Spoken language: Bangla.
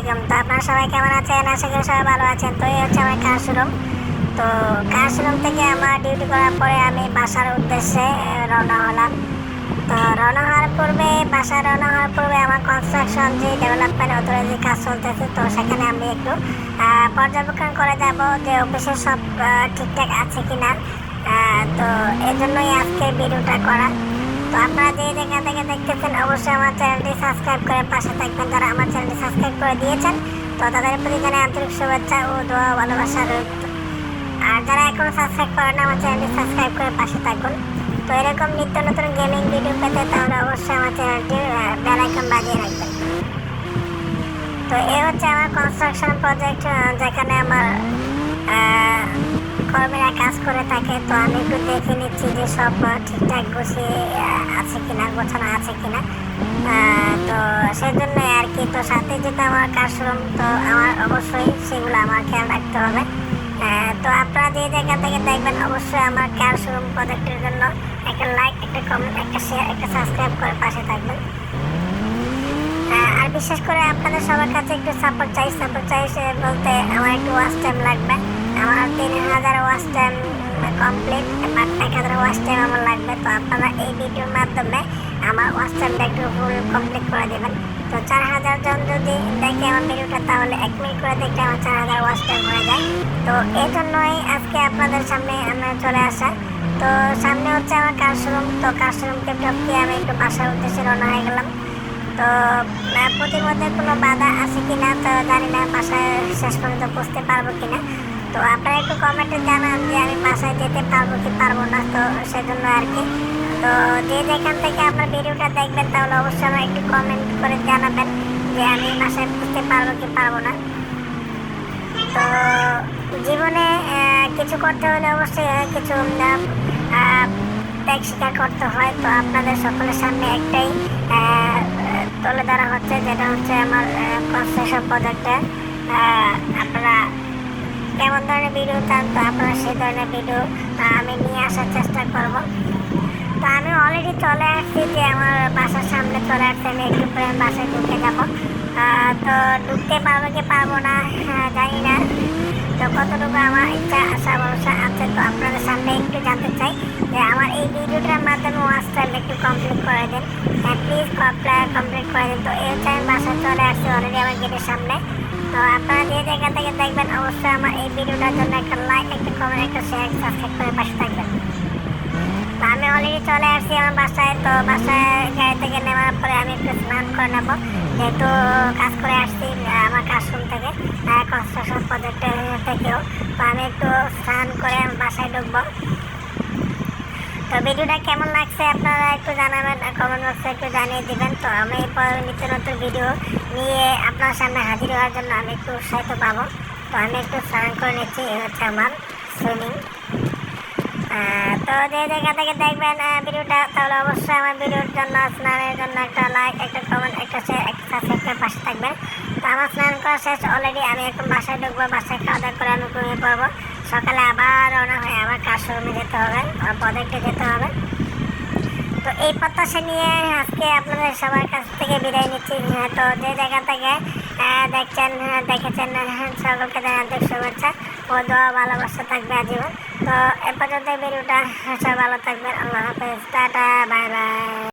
আলাইকুম। তো আপনারা সবাই কেমন আছেন? আশা করি সবাই ভালো আছেন। তো এই হচ্ছে আমার কার শোরুম তো কার শোরুম থেকে আমার ডিউটি করার পরে আমি বাসার উদ্দেশ্যে রওনা হলাম। তো রওনা হওয়ার পূর্বে বাসা রওনা হওয়ার পূর্বে আমার কনস্ট্রাকশন যে ডেভেলপমেন্ট অথরিটি কাজ চলতেছে, তো সেখানে আমি একটু পর্যবেক্ষণ করে যাব যে অফিসের সব ঠিকঠাক আছে কি না তো এই জন্যই আজকে ভিডিওটা করা। তো আপনারা যে যেখান থেকে দেখতেছেন, অবশ্যই আমার চ্যানেলটি সাবস্ক্রাইব করে পাশে থাকবেন। যারা আমার চ্যানেলটি সাবস্ক্রাইব করে দিয়েছেন, তো তাদের প্রতি জানাই আন্তরিক শুভেচ্ছা ও দোয়া ভালোবাসা রইল। আর যারা এখনও সাবস্ক্রাইব করেন আমার চ্যানেলটি সাবস্ক্রাইব করে পাশে থাকুন। তো এরকম নিত্য নতুন গেমিং ভিডিও পেতে তাহলে অবশ্যই আমার চ্যানেলটি বেল আইকন বাজিয়ে রাখবেন। তো এই হচ্ছে আমার কনস্ট্রাকশন প্রজেক্ট যেখানে আমার করে থাকে, তো আমি একটু দেখে নিচ্ছি যে সব ঠিকঠাক গুছিয়ে আছে কিনা, গোছানো আছে কিনা। তো সেজন্য আর কি, তো সাথে যেটা আমার কাজরুম তো আমার অবশ্যই সেগুলো আমার খেয়াল রাখতে হবে। তো আপনারা যে জায়গা থেকে দেখবেন, অবশ্যই আমার কার শোরুম প্রোডাক্টের জন্য একটা লাইক একটা কমেন্ট একটা শেয়ার একটা সাবস্ক্রাইব করে পাশে থাকবেন। আর বিশেষ করে আপনাদের সবার কাছে একটু সাপোর্ট চাই সাপোর্ট চাই বলতে আমার একটু ওয়াচ টাইম লাগবে। আমার তিন হাজার ওয়াচ টাইম কমপ্লিট বাট এক হাজার ওয়াচ টাইম আমার লাগবে। তো আপনারা এই ভিডিওর মাধ্যমে আমার ওয়াচ টাইমটা একটু ফুল কমপ্লিট করে দেবেন। তো চার হাজার জন যদি দেখে আমার ভিডিওটা তাহলে এক মিনিট করে দেখলে আমার চার হাজার ওয়াচ টাইম হয়ে যায়। তো এই জন্যই আজকে আপনাদের সামনে আমরা চলে আসা তো সামনে হচ্ছে আমার কার শোরুম তো শোরুমকে টপকে আমি একটু বাসার উদ্দেশ্যে রওনা হয়ে গেলাম। তো প্রতিমধ্যে কোনো বাধা আছে কিনা তো জানি না, বাসায় শেষ পর্যন্ত বুঝতে পারব কিনা। তো আপনারা একটু কমেন্টে জানান যে আমি বাসায় যেতে পারব কি পারব না, তো সেজন্য আর কি। তো যে যেখান থেকে আপনার ভিডিওটা দেখবেন, তাহলে অবশ্যই আমার একটু কমেন্ট করে জানাবেন যে আমি বাসায় বুঝতে পারব কি পারব না। তো জীবনে কিছু করতে হলে অবশ্যই কিছু ত্যাগ স্বীকার করতে হয়। তো আপনাদের সকলের সামনে একটাই তুলে ধরা হচ্ছে, যেটা হচ্ছে আমার কনস্ট্রাকশন প্রজেক্টে আপনারা কেমন ধরনের ভিডিও চান তো আপনারা সেই ধরনের ভিডিও আমি নিয়ে আসার চেষ্টা করব। তো আমি অলরেডি চলে আসছি যে আমার বাসার সামনে চলে আসছি আমি একটু পরে বাসায় ঢুকে যাব। তো ঢুকতে পারব কি পারব না হ্যাঁ, জানি না। তো কতটুকু আমার ইচ্ছা আশা ভরসা আছে তো আপনাদের সামনে একটু জানতে চাই যে আমার এই ভিডিওটার মাধ্যমে ওয়াচ টাইম একটু কমপ্লিট করে দিন। হ্যাঁ প্লিজ কমপ্লিট করে দিন। তো এই টাইম বাসায় চলে আসছি অলরেডি আমার গেটের সামনে। তো আপনারা যে জায়গা থেকে দেখবেন, অবশ্যই আমার এই ভিডিওটার জন্য একটা লাইক একটা কমেন্ট একটা শেয়ার সাবস্ক্রাইব করে পাশে থাকবেন। তো আমি অলরেডি চলে আসছি আমার বাসায়, তো বাসায় গাড়ি থেকে নেওয়ার পরে আমি একটু স্নান করে নেব। যেহেতু কাজ করে আসছি আমার কাজরুম থেকে কনস্ট্রাকশন প্রজেক্টের থেকেও। তো আমি একটু স্নান করে বাসায় ঢুকবো। তো ভিডিওটা কেমন লাগছে আপনারা একটু জানাবেন কমেন্ট বক্সে একটু জানিয়ে দেবেন। তো আমি নিত্য নতুন ভিডিও নিয়ে আপনার সামনে হাজির হওয়ার জন্য আমি একটু উৎসাহিত পাবো। তো আমি একটু স্নান করে নিচ্ছি এই হচ্ছে আমার সুইমিং তো যে জায়গা থেকে দেখবেন ভিডিওটা, তাহলে অবশ্যই আমার ভিডিওর জন্য, স্নানের জন্য একটা লাইক একটা কমেন্ট একটা শেয়ার একটা সাবস্ক্রাইব করে পাশে থাকবেন। তো আমার স্নান করা শেষ অলরেডি আমি এখন বাসায় ঢুকবো, বাসায় খাওয়া দাওয়া করে আমি ঘুমিয়ে পড়ব। সকালে আবার রওনা হয়ে আবার কাজ শোরুমে যেতে হবে আমার প্রজেক্টে যেতে হবে। তো এই প্রত্যাশা নিয়ে আজকে আপনাদের সবার কাছ থেকে বিদায় নিচ্ছি। হ্যাঁ, তো যে জায়গা থেকে আহ, দেখছেন হ্যাঁ, দেখেছেন হ্যাঁ, সকলকে জানাতে শুভেচ্ছা ও দোয়া ভালোবাসা থাকবে আজীবন। তো এ পর্যন্ত ভিডিওটা হ্যাঁ, সবাই ভালো থাকবেন আল্লাহ হাফেজ টাটা বাই বাই।